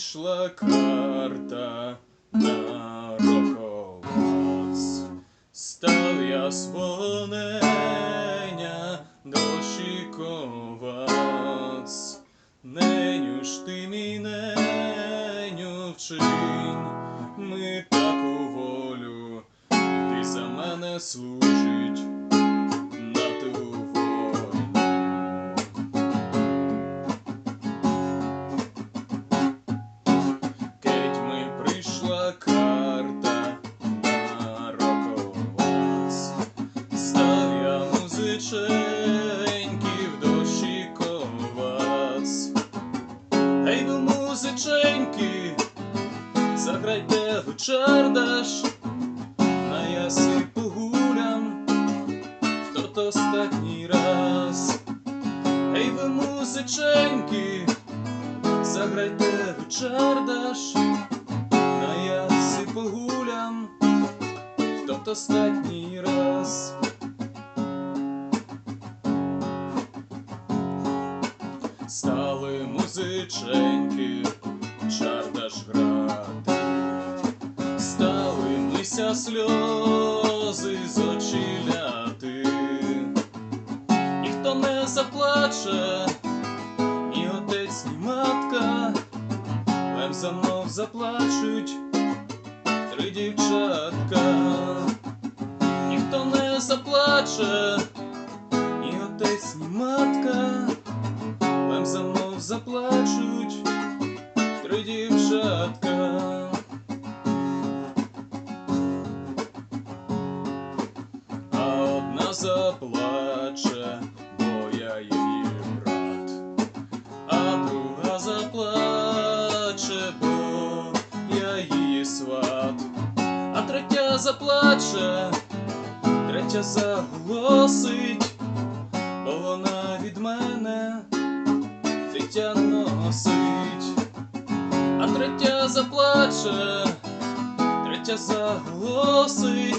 прийшла карта на роковоць. Став я свого неня дощиковаць. Неню ж ти мій неню вчинь, ми таку волю, ти за мене служить заграйте ви чардаш, на ясі погулям, в тот останній раз. Гей ви музиченьки, заграйте ви чардаш, на ясі погулям, в тот останній раз. Стали музиченьки, чардаш грати, сльози з очі ляти. Ніхто не заплаче, ні отець, ні матка, лем за мною заплачуть три дівчатка. Ніхто не заплаче, ні отець, ні матка. Лем за мною заплачуть три дівчатка. Заплаче, бо я її брат, а друга заплаче, бо я її сват, а третя заплаче, третя заголосить, бо вона від мене дитя носить, а третя заплаче, третя заголосить,